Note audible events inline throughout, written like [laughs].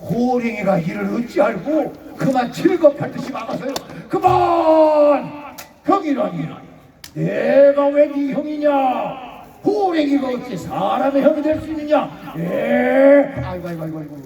호랭이가 이를 어찌 알고 그만 칠겁할 듯이 막아서요. 그만! 형이라니 내가 왜 네 형이냐? 호랭이가 어찌 사람의 형이 될 수 있느냐? 예. 아이고 아이고 아이고 아이고.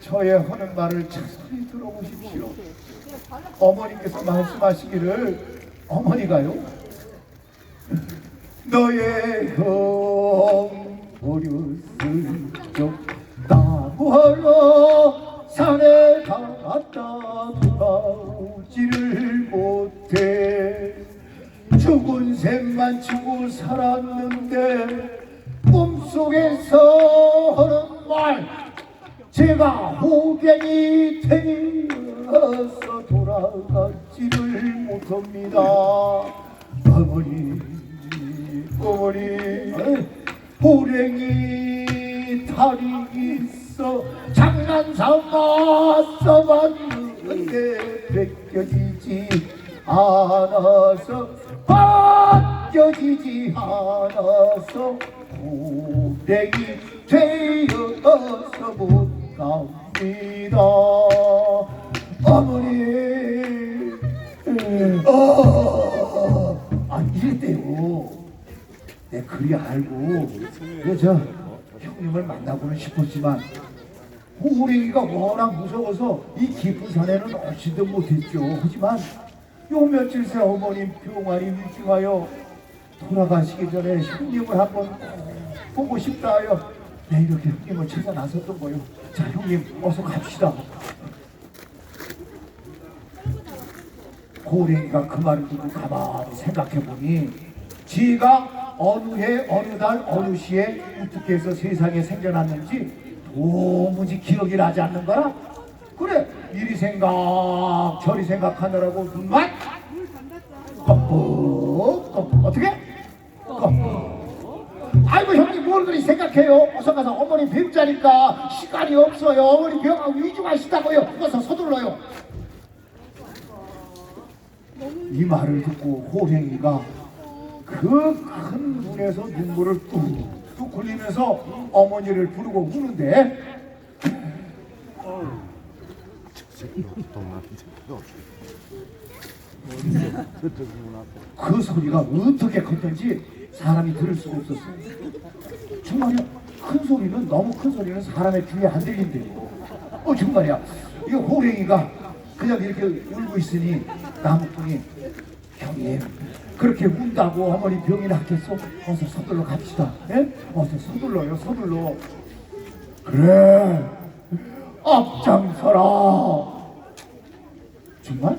저의 하는 말을 자세히 들어보십시오. 어머니께서 말씀하시기를 어머니가요? 너의 형 버렸을 적 나무하러 산에 갔다. 돌아오지를 못해. 죽은 셈만 치고 살았는데 꿈속에서 하는 말 제가 호갱이 되어서 돌아가지를 못합니다. 어머니 어머니. 호랭이 다리 있어 장난삼아 써봤는데 벗겨지지 않아서 벗겨지지 않아서 호랭이 되어서 못 갑니다. 어머니. 어, 아 이랬대요. 내 그리 알고. 그 저 형님을 만나고는 싶었지만 호랭이가 워낙 무서워서 이 깊은 산에는 오지도 못했죠. 하지만 요 며칠 새 어머님 병환이 일증하여 돌아가시기 전에 형님을 한번 꼭 보고 싶다 하여 내 이렇게 형님을 찾아 나섰던 거예요. 자 형님 어서 갑시다. 호랭이가 그 말을 듣고 가만히 생각해보니 지가 어느 해 어느 달 어느 시에 어떻게 해서 세상에 생겨났는지 도무지 기억이 나지 않는 거라? 그래 이리 생각 저리 생각하느라고 눈만 껌뻑 껌뻑. 어떻게? 껌뻑. 아이고 형님 뭘 그리 생각해요? 어서 가서 어머니 뵙자니까 시간이 없어요. 어머니 병하고 위중하시다고요. 어서 서둘러요. 이 말을 듣고 호랭이가 그 큰 눈에서 눈물을 뚝뚝 흘리면서 어머니를 부르고 우는데 그 소리가 어떻게 컸던지 사람이 들을 수가 없었어요. 정말요. 큰 소리는 너무 큰 소리는 사람의 귀에 안 들린대요. 어 정말이야. 이 호랭이가 그냥 이렇게 울고 있으니 나무꾼이 형님 그렇게 운다고 어머니 병이 낫겠어? 어서 서둘러 갑시다. 예? 어서 서둘러요 서둘러. 그래 앞장서라. 정말?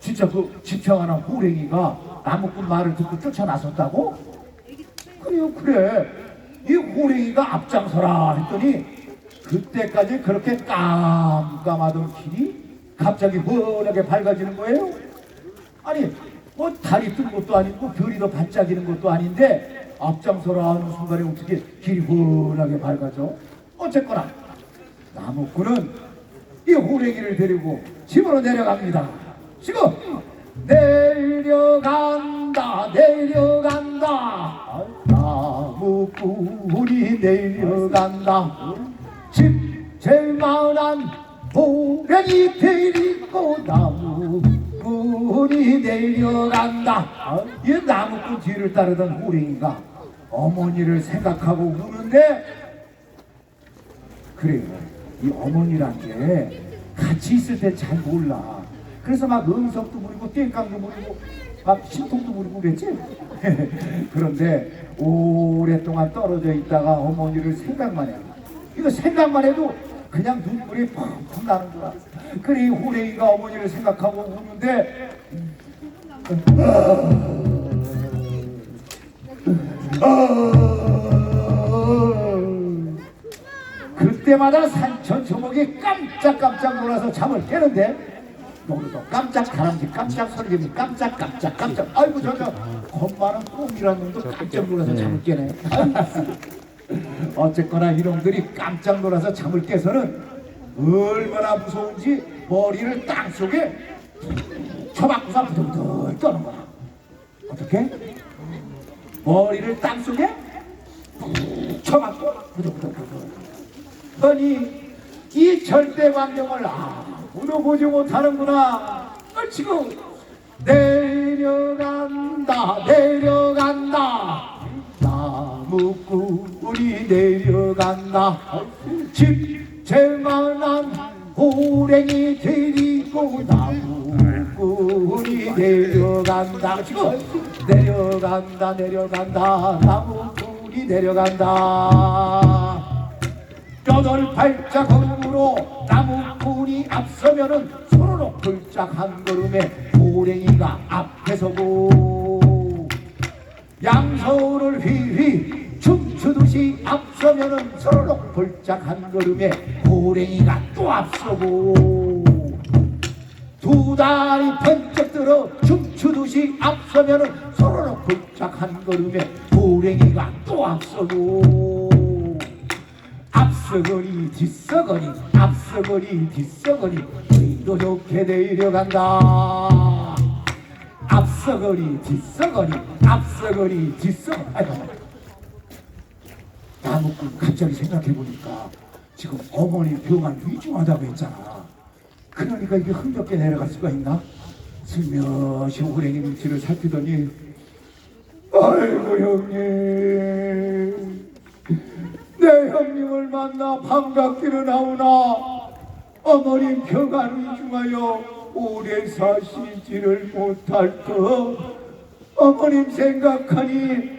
진짜 그 지평하는 호랭이가 나무꾼 말을 듣고 쫓아나섰다고? 그래요 그래 이 호랭이가 앞장서라 했더니 그때까지 그렇게 깜깜하던 길이 갑자기 훤하게 밝아지는 거예요 아니 뭐 달이 뜬 것도 아니고 별이 더 반짝이는 것도 아닌데 앞장서라 하는 순간에 어떻게 길이 훤하게 밝아져? 어쨌거나 나무꾼은 이 호랭이를 데리고 집으로 내려갑니다. 지금 내려간다 내려간다. 나무꾼이 내려간다. 집 제일 많은 호랭이 데리고 나무 꾼이 내려간다 이 나무꾼 뒤를 따르던 호랭이가 어머니를 생각하고 우는데 그래요. 이 어머니란 게 같이 있을 때 잘 몰라. 그래서 막 음성도 부리고 땡깡도 부리고 막 신통도 부리고 그랬지. [laughs] 그런데 오랫동안 떨어져 있다가 어머니를 생각만 해. 이거 생각만 해도 그냥 눈물이 펑펑 나는 거야. 이 호랭이가 어머니를 생각하고 우는데 그때마다 산천 조목이 깜짝깜짝 놀라서 잠을 깨는데 너도 깜짝 다람쥐 깜짝 소리지니 깜짝 깜짝 깜짝. 아이고 저저 겁많은 꽁이라는 놈도 깜짝 놀라서 잠을 깨네. [laughs] 어쨌거나 이놈들이 깜짝 놀라서 잠을 깨서는 얼마나 무서운지 머리를 땅 속에 쳐박고서 부들부들 떠는 거야 어떻게? 머리를 땅 속에 쳐박고 부들부들 부들. 아니 이 절대 광경을 아무도 보지 못하는구나. 아, 지금 내려간다 내려간다. 나무꾼이 내려간다. 집 채만한 호랭이 데리고 나무꾼이 내려간다. 지금 내려간다 내려간다. 나무꾼이 내려간다. 여덟 발자국으로 나무꾼이 앞서면은 서로 굴짝 한 걸음에 호랭이가 앞에 서고 양손을 휘휘 춤추듯이 앞서면은 서로 굴짝 한 걸음에 호랭이가 또 앞서고 두 다리 번쩍 들어 춤추듯이 앞서면은 서로 굴짝 한 걸음에 호랭이가 또 앞서고 앞서거니 뒤서거니 앞서거니 뒤서거니 우리도 좋게 내려간다. 앞서거니 뒤서거니 앞서거니 뒤서거니 나무꾼 갑자기 생각해보니까 지금 어머니 병환 위중하다고 했잖아. 그러니까 이게 흥겹게 내려갈 수가 있나? 슬며시 호랭이 눈치를 살피더니 아이고 형님. 내 형님을 만나 반갑기는 나오나? 어머님 평안을 중하여 오래 사시지를 못할 터 어머님 생각하니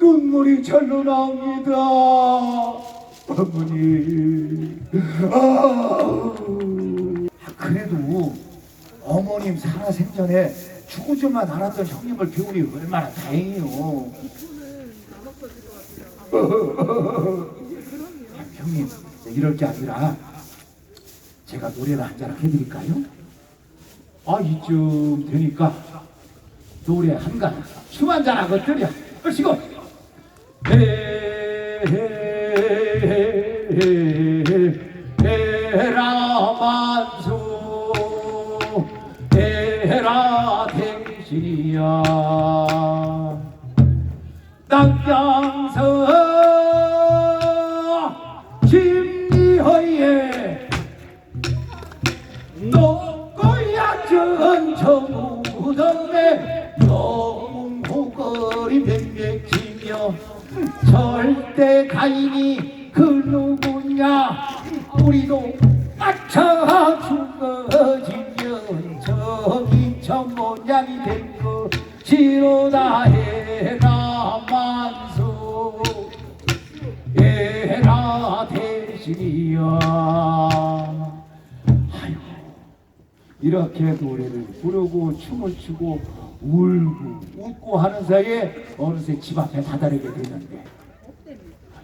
눈물이 절로 나옵니다 어머니 아우. 그래도 어머님 살아생전에 죽으지만 않았던 형님을 배우니 얼마나 다행이요 형님 이럴 게 아니라 제가 노래를 한잔 해드릴까요? 아 이쯤 되니까 노래 한간 춤 한 잔 하거든요 얼씨고 에라 만수 에라 대신이야 땅장서 심리허에 높고야 전처무덤에 영웅호거리 맹맥히며 절대 가인이 그 누구냐 우리도 맞춰 죽어지면 저기 저 모양이 된 것이로다 해라 만수. 에라 대신이야 아이고 이렇게 노래를 부르고 춤을 추고 울고 웃고 하는 사이에 어느새 집 앞에 다다르게 되는데.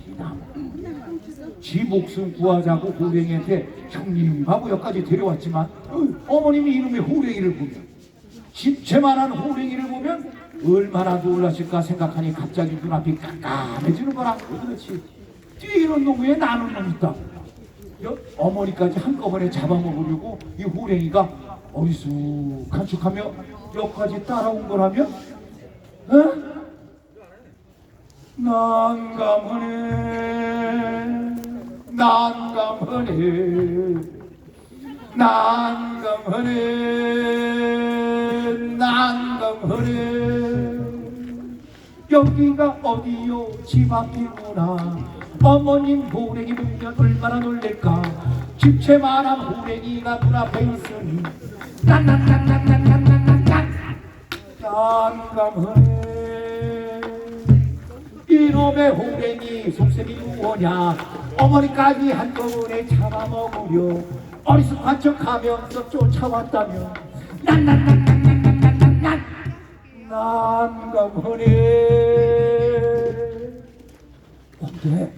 이 나무. 지 목숨 구하자고 호랭이한테 형님하고 여기까지 데려왔지만 어머님이 이놈의 호랭이를 보면 집채만한 호랭이를 보면 얼마나 놀라실까 생각하니 갑자기 눈앞이 깜깜해지는 거라. 그렇지. 뛰는 놈에 나는 놈 있다 여- 어머니까지 한꺼번에 잡아먹으려고 이 호랭이가 어리숙한 척하며 여기까지 따라온 거라면? 어? 난감하네. 난감하네. 난감하네. 난감하네. 여기가 어디요? 집 앞이구나. 어머님 호랭이 보면 얼마나 놀랄까? 집채만한 호랭이가 눈앞에 있으니. 난난난난난난 난감하네 이놈의 호랭이 속셈이 무엇냐? 어머니까지 한꺼번에 잡아먹으려 어리숙한 척하면서 쫓아왔다며. 난난난난난난난난 난감하네. 근데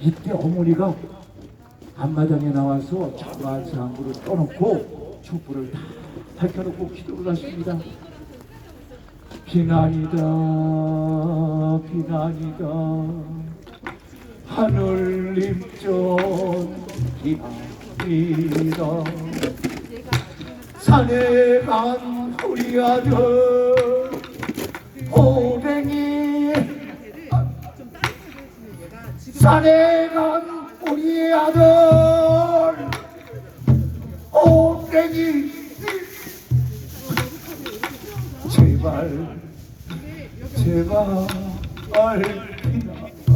이때 어머니가 앞마당에 나와서 자관상구를 떠놓고 촛불을 다 밝혀놓고 기도를 하십니다 비난이다 비난이다. 하늘님 전 비난이다. 산에 간 우리 아들 호랭이 산에 간 우리 아들 호랭이. 제발 제발 기나니다.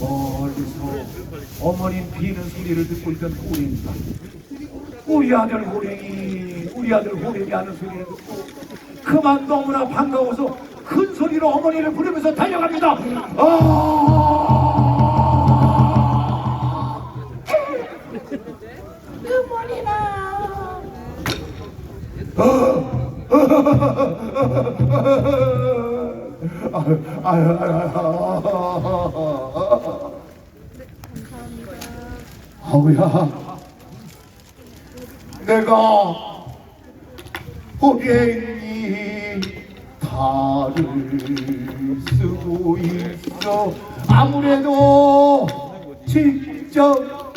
멀리서 어머님 비는 소리를 듣고 있던 호랭이가 우리 아들 호랭이 우리 아들 호랭이 하는 소리를 듣고 그만 너무나 반가워서 큰 소리로 어머니를 부르면서 달려갑니다. 아 아우야. 내가 호랭이 달을 쓰고 있어. 아무래도 직접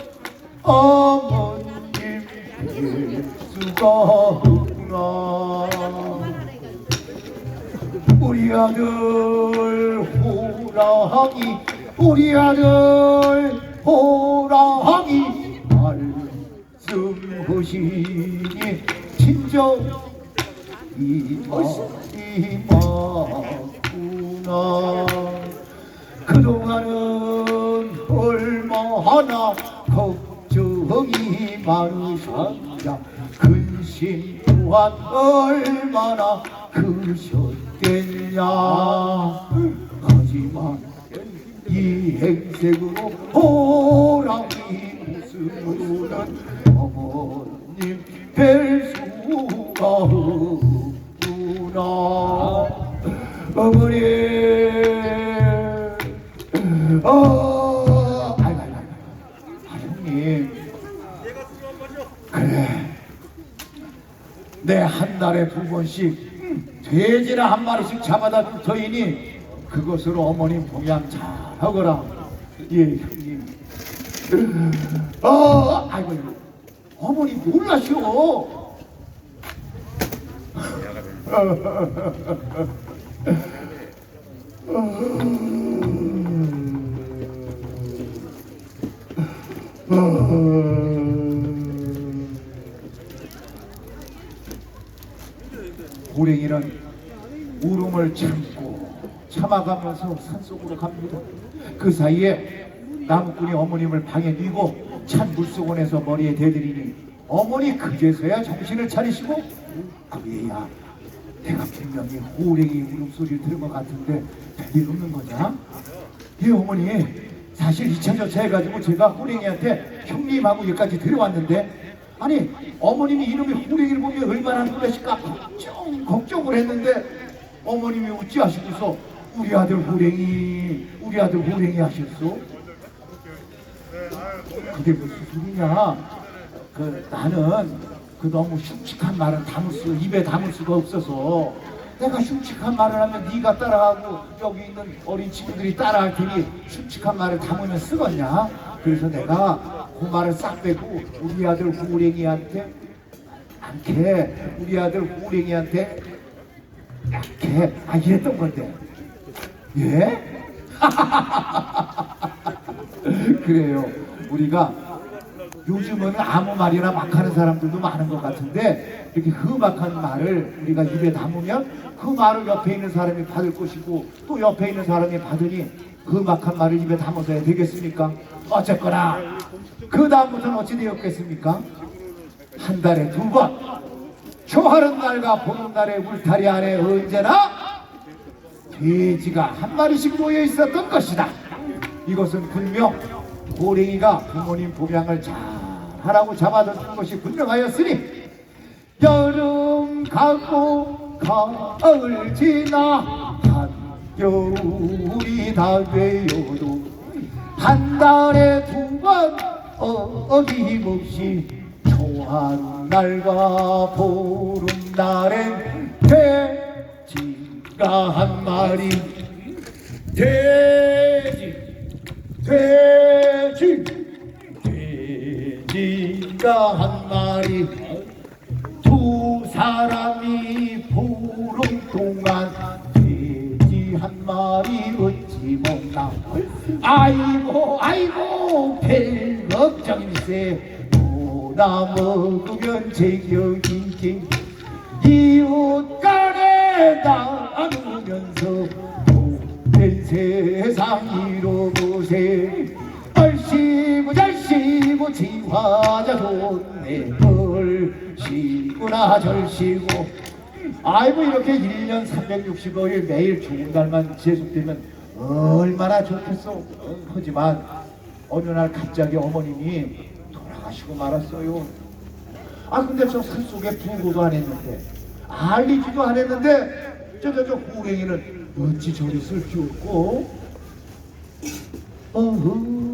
어머님 뵐 수가 우리 아들 호랑이 우리 아들 호랑이 말씀하시니 친정 이마 이마구나. 그동안은 얼마나 걱정이 많으셨냐. 근심 또한 얼마나 크셨 겠냐 하지만 이 행색으로 호랑이 웃음으로는 어머님 뵐 수가 없구나. 어머니. 어 아이고 아이고 아, 형님. 그래. 내 한 달에 두 번씩 돼지나 한 마리씩 잡아다 줄 터이니 그것으로 어머님 봉양 잘 하거라. 예 형님. 어 아이고 아이고. 어머니 놀라시오 [laughs] 참아가면서 산속으로 갑니다. 그 사이에 나무꾼이 어머님을 방에 뉘고 찬 물수건에서 머리에 대드리니 어머니 그제서야 정신을 차리시고 그래야 내가 분명히 호랭이 울음소리를 들은 것 같은데 별일 없는 거냐? 예 어머니 사실 2차 저차 해가지고 제가 호랭이한테 형님하고 여기까지 들어왔는데 아니 어머님이 이놈의 호랭이를 보면 얼마나 놀라실까 걱정 걱정을 했는데 어머님이 웃지 하시고서 우리 아들 호랭이 우리 아들 호랭이 하셨어 그게 무슨 소리냐? 그 나는 그 너무 흉측한 말은 담을 수 입에 담을 수가 없어서 내가 흉측한 말을 하면 네가 따라하고 여기 있는 어린 친구들이 따라할 테니 흉측한 말을 담으면 쓰겠냐? 그래서 내가 그 말을 싹 빼고 우리 아들 호랭이한테 않게 우리 아들 호랭이한테 약해. 아 이랬던 건데 예? [laughs] 그래요 우리가 요즘은 아무 말이나 막 하는 사람들도 많은 것 같은데 이렇게 험악한 말을 우리가 입에 담으면 그 말을 옆에 있는 사람이 받을 것이고 또 옆에 있는 사람이 받으니 험악한 말을 입에 담아서 해야 되겠습니까? 어쨌거나 그 다음부터는 어찌 되었겠습니까? 한 달에 두 번 초하는 날과 보는 날의 울타리 안에 언제나 돼지가 한 마리씩 모여 있었던 것이다. 이것은 분명 고랭이가 부모님 복양을 잘 하라고 잡아줬던 것이 분명하였으니 여름 가고 가을 지나 한겨울이 다 되어도 한 달에 두 번 어김없이 초하루 날과 보름날엔 돼지가 한 마리. 돼지 돼지 돼지가 한 마리. 두 사람이 보름 동안 돼지 한 마리 어찌 먹나. 아이고 아이고 별 걱정일세. 누나 먹으면 제격이지 이웃 간에 나 누면서 된 세상 이로보세. 얼씨구 절씨구 지화자 좋네 얼씨구나 절씨구. 아이고 이렇게 1년 365일 매일 좋은 날만 계속되면 얼마나 좋겠어 어, 하지만 어느 날 갑자기 어머님이 돌아가시고 말았어요. 아 근데 저 산속에 부고도 안 했는데 알리지도 안 했는데 저저저 호랭이는 어찌 저리 쓸기 없고. 어흥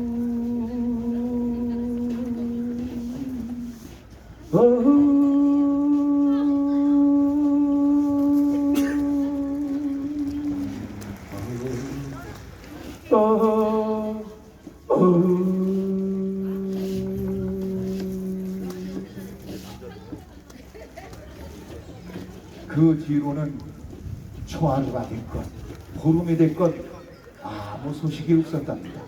보름이 됐건 아무 소식이 없었답니다.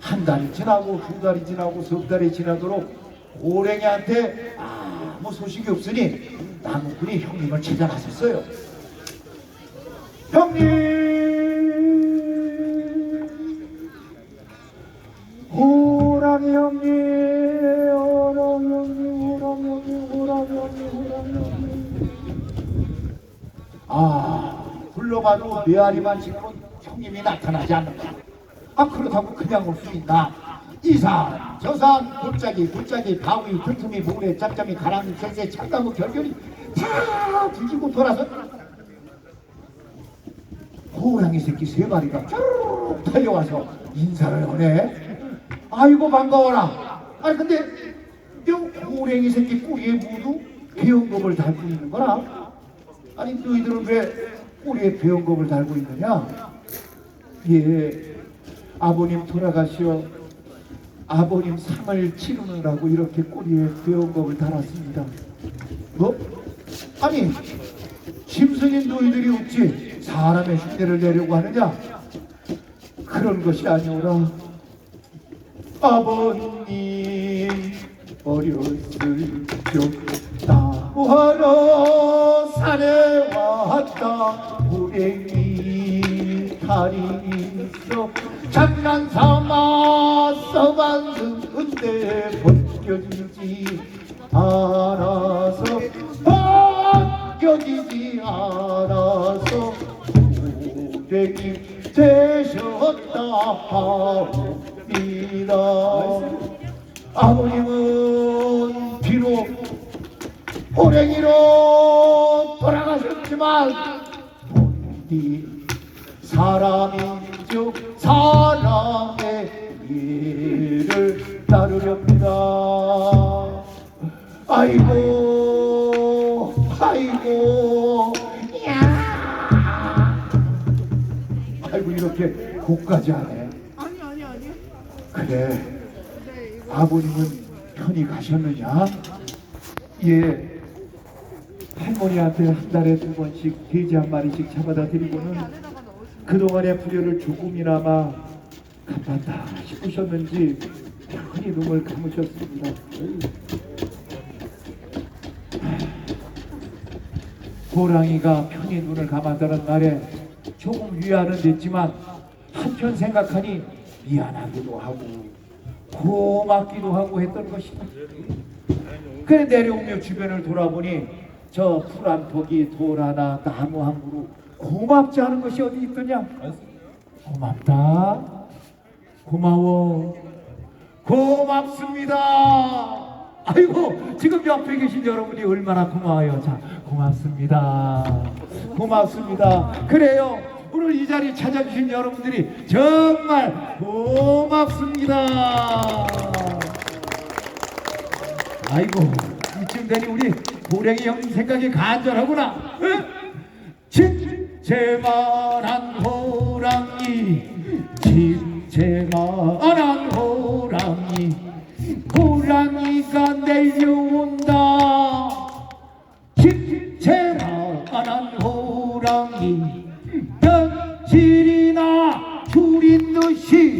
한 달이 지나고 두 달이 지나고 석 달이 지나도록 고랭이한테 아무 소식이 없으니 나무꾼이 형님을 찾아 나섰어요. 불러봐도 메아리만 지면 형님이 나타나지 않는다. 아, 그렇다고 그냥 올 수 있나? 이산, 저산, 골짜기, 골짜기, 바위, 틈틈이, 모래, 짭짭이, 가랑이, 새새, 참나무, 결결이 다 뒤지고 돌아서 호랑이 새끼 세 마리가 쭉 달려와서 인사를 하네. 아이고 반가워라. 아니 근데 이 호랑이 새끼 꼬리에 모두 배운검을 달고 있는 거라? 아니 너희들은 왜 꼬리에 배운검을 달고 있느냐? 예, 아버님 돌아가시어 아버님 상을 치르느라고 이렇게 꼬리에 배운검을 달았습니다. 뭐? 아니 짐승인 너희들이 어찌 사람의 흉내를 내려고 하느냐? 그런 것이 아니오라. 아버님 어렸을 적 나무하러 산에 왔다 호랭이 다리 있어 장난 삼아 써봤는데 벗겨지지 않아서 벗겨지지 않아서 호랭이 되셨다 본디 사람인즉 사람의 일을 따르렵니다 아이고 아이고 야 아이고 이렇게 곡까지 하네 아니 아니 아니. 그래 네 아버님은 편히 가셨느냐? 예. 할머니한테 한 달에 두 번씩 돼지 한 마리씩 잡아다 드리고는 그동안의 불효를 조금이나마 갚았다 싶으셨는지 편히 눈을 감으셨습니다. 어이. 호랑이가 편히 눈을 감았다는 말에 조금 위안은 됐지만 한편 생각하니 미안하기도 하고 고맙기도 하고 했던 것이다. 그래 내려오며 주변을 돌아보니 저 풀 한 포기 돌 하나 나무 한 그루 고맙지 않은 것이 어디 있더냐? 고맙다. 고마워. 고맙습니다. 아이고 지금 옆에 계신 여러분이 얼마나 고마워요. 자 고맙습니다. 고맙습니다. 그래요. 오늘 이 자리 찾아주신 여러분들이 정말 고맙습니다. 아이고 이쯤 되니 우리 고랭이 형 생각이 간절하구나. 진제만한 호랑이, 진제만한 호랑이, 호랑이가 내려온다. 진제만한 호랑이, 변질이나 줄인 듯이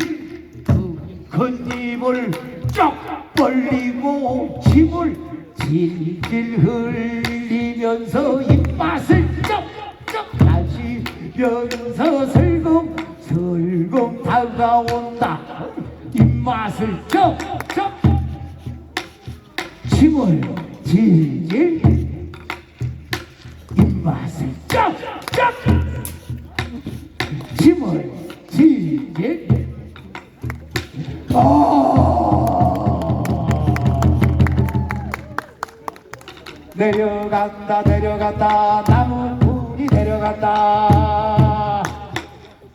그 큰 입을 쫙 벌리고 힘을 일일 흘리면서 입맛을 쩍쩍 다시면서 슬금 슬금 다가온다. 입맛을 쩍쩍. 침을 질질 내려간다 내려간다. 나무꾼이 내려간다.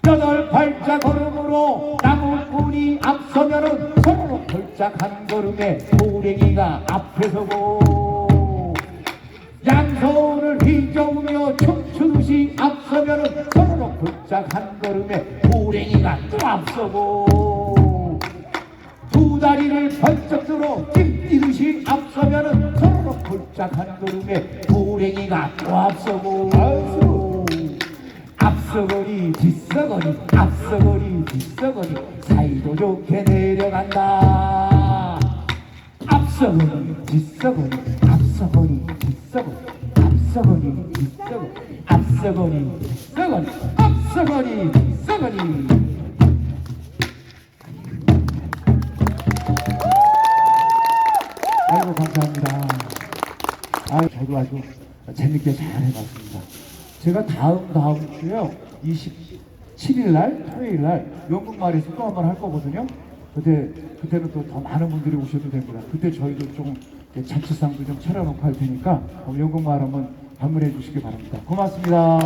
여덟 발짝 걸음으로 나무꾼이 앞서면은 서로 발짝 한 걸음에 호랭이가 앞에 서고. 양손을 휘저으며 춤추듯이 앞서면은 서로 발짝 한 걸음에 호랭이가 또 앞서고. 두 다리를 번쩍 들어 뛰듯이 앞서면은 서로 폴짝 한 걸음에 호랭이가 또 앞서고 앞서거니 뒤서거니 앞서거니 뒤서거니 사이도 좋게 내려간다. 앞서거니 뒤서거니 앞서거니 뒤서거니 앞서거니 뒤서거니 앞서거니 뒤서거니 앞서거니 뒤서거니 아 저도 아주 재밌게 잘 해봤습니다. 제가 다음 다음 주에요 27일 날 토요일 날 영국마을에서 또 한 번 할 거거든요. 그때 그때는 또 더 많은 분들이 오셔도 됩니다. 그때 저희도 이렇게 잔치상도 좀 차려놓고 할 테니까 영국마을 한번 방문해 주시기 바랍니다. 고맙습니다.